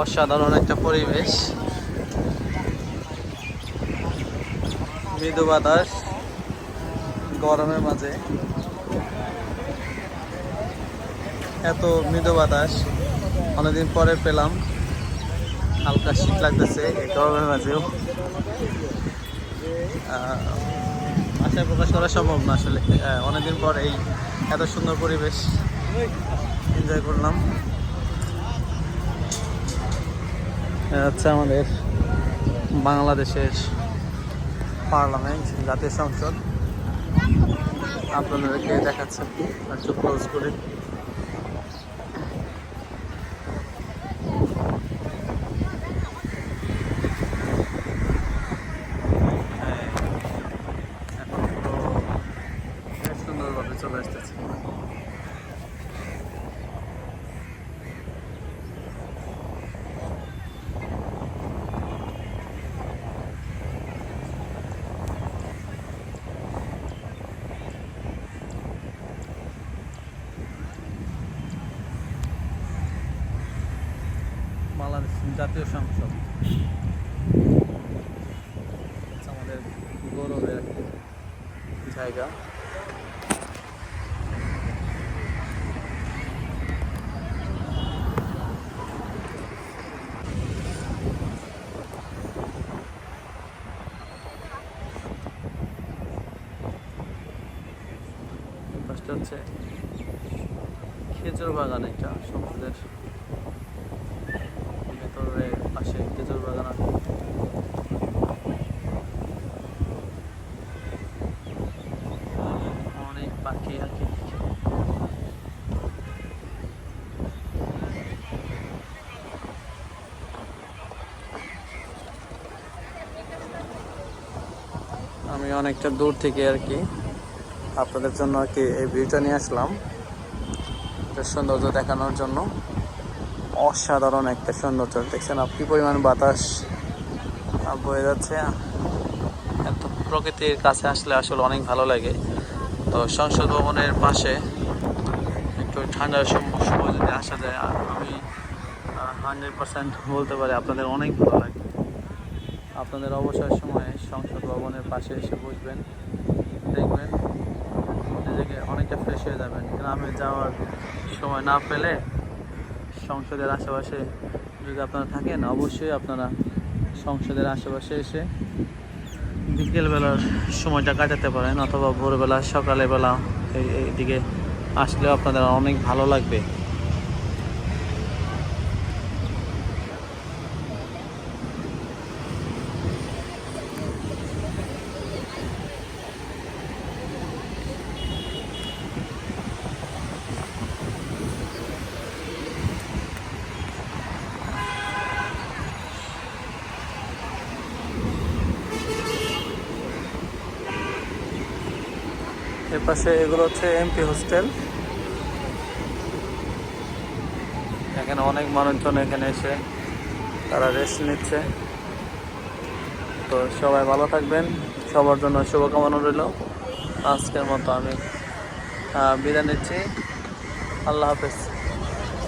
অসাধারণ একটা পরিবেশ। মৃদু বাতাস, গরমের মাঝে। এত মৃদু বাতাস, অনেকদিন পরে পেলাম। হালকা শীত লাগতেছে, গরমের মাঝেও। ভাষায় প্রকাশ করা সম্ভব না আসলে। অনেকদিন পর এই এত সুন্দর পরিবেশ এনজয় করলাম। হচ্ছে আমাদের বাংলাদেশের পার্লামেন্ট, জাতীয় সংসদ। আপনাদেরকে দেখাচ্ছে একটু ক্লোজ করে। এখন সুন্দরভাবে চলে আসতেছে। বাংলাদেশ জাতীয় সংসদ। হচ্ছে আমাদের গৌরবের একটি জায়গা হচ্ছে খেজুর বাগান এটা সংসদের ভেতরে পাশে খেজুর বাগান আছে আর কি আমি অনেকটা দূর থেকে আর কি আপনাদের জন্য আর কি এই ভিউটা নিয়ে আসলাম। সৌন্দর্য দেখানোর জন্য। অসাধারণ একটা সৌন্দর্য। দেখছেন আপনি পরিমাণ বাতাস বয়ে যাচ্ছে। এত প্রকৃতির কাছে আসলে আসলে অনেক ভালো লাগে। তো সংসদ ভবনের পাশে একটু ঠান্ডার সম- সময় যদি আসা যায় আমি হান্ড্রেড পার্সেন্ট বলতে পারি আপনাদের অনেক ভালো লাগে আপনাদের অবসর সময়ে সংসদ ভবনের পাশে এসে বসবেন, দেখবেন নিজেকে অনেকটা ফ্রেশ হয়ে যাবেন। গ্রামে যাওয়ার সময় না পেলে সংসদের আশেপাশে যদি আপনারা থাকেন, অবশ্যই আপনারা সংসদের আশেপাশে এসে বিকেলবেলার সময়টা কাটাতে পারেন অথবা ভোরবেলা সকালবেলা এই এইদিকে আসলেও আপনাদের অনেক ভালো লাগবে। এর পাশে এগুলো হচ্ছে এমপি হোস্টেল। এখানে অনেক মানুষজন এখানে এসে তারা রেস্ট নিচ্ছে। তো সবাই ভালো থাকবেন, সবার জন্য শুভকামনা রইল। আজকের মতো আমি বিদায় নিচ্ছি। আল্লাহ হাফেজ।